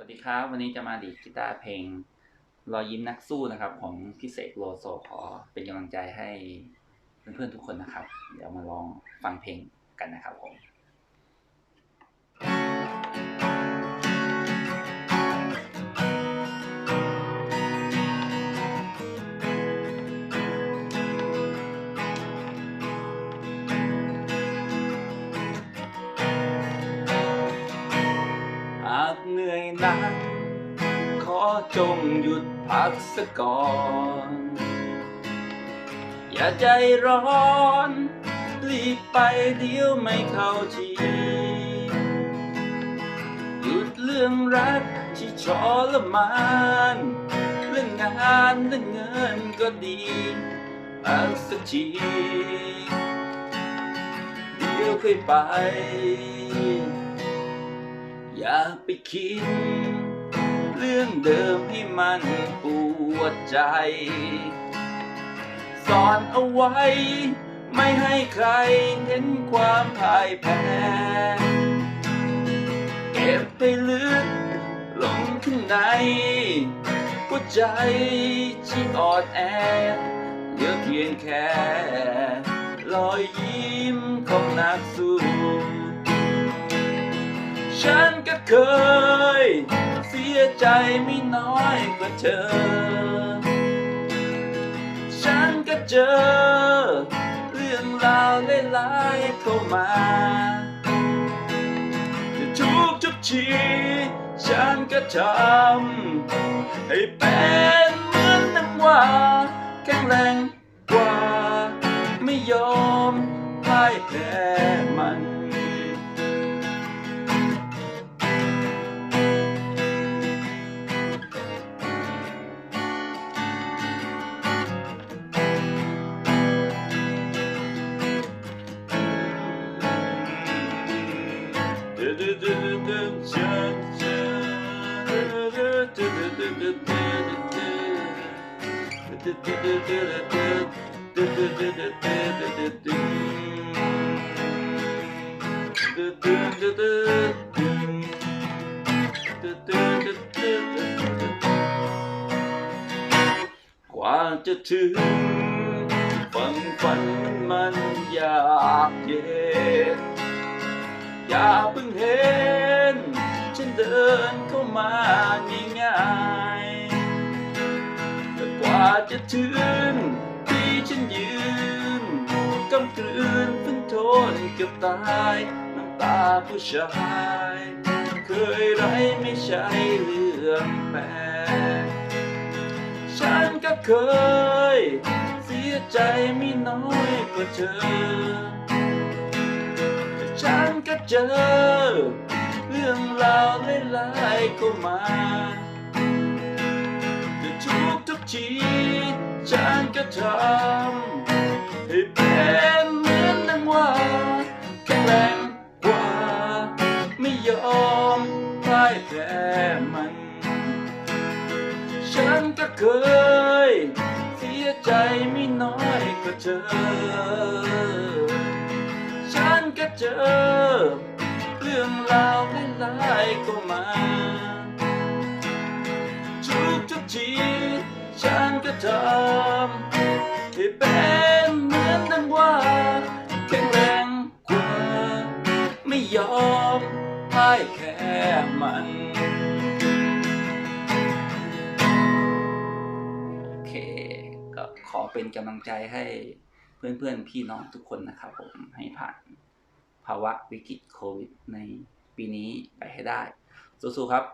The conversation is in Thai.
สวัสดีครับ วันนี้จะมาดีดกีตาร์เพลง รอยยิ้มนักสู้นะครับ ของพี่เสกโลโซขอเป็นกำลังใจให้เพื่อนๆทุกคนนะครับ เดี๋ยวมาลองฟังเพลงกันนะครับผม นื่อยหนักขอจงหยุดพักสักก่อน อย่าใจร้อน รีบไปเดี๋ยวไม่เข้าทีหยุดเรื่องรักที่ชอละมานเรื่องงานเรื่องเงินก็ดีพักสักทีเดี๋ยวค่อยไป อย่าไปคิด เรื่องเดิมให้มันปวดใจสอนเอาไว้ ไม่ให้ใครเห็นความพ่ายแพ้เก็บไปลึกลงข้างในหัวใจที่อ่อนแอเหลือเพียงแค่รอยยิ้มของนักสู้ฉัน เคย เสียใจไม่น้อยกว่าเธอ ฉันก็เจอ เรื่องราวหลายๆเข้ามาแต่ทุกทุกทีฉันก็ทำให้เป็นเหมือนนังว่าแข็งแรงกว่า ไม่ยอมพ่ายแพ้มัน กว่าจะถึงฝันฝันมันยากเย็นอย่าเพิ่งเห็น ฉันเดินเข้ามาาจะถึงที่ฉันยืนกำกลืนฝืนทนเกือบตายน้ำตาผู้ชายเคยไรไม่ใช่เรื่องแปลกฉันก็เคย เสียใจไม่น้อยกว่าเธอแต่ฉันก็เจอ เรื่องราวหลายๆเข้ามา ทุกทุกๆทีฉันก็ทำให้เป็นเหมือนนังว่าแข็งแรงกว่า ไม่ยอมพ่ายแพ้มัน ฉันก็เคย เสียใจไม่น้อยกว่าเธอ ฉันก็เจอ เรื่องราวหลายๆเข้ามาทุกทุกๆที ฉันก็ทำให้เป็นเหมือนดังว่าแข็งแรงกว่า ไม่ยอมพ่ายแพ้มันโอเค ก็ขอเป็นกำลังใจให้เพื่อนๆ พี่น้องทุกคนนะครับผมให้ผ่านภาวะวิกฤตโควิดในปีนี้ไปให้ได้ สู้ๆครับ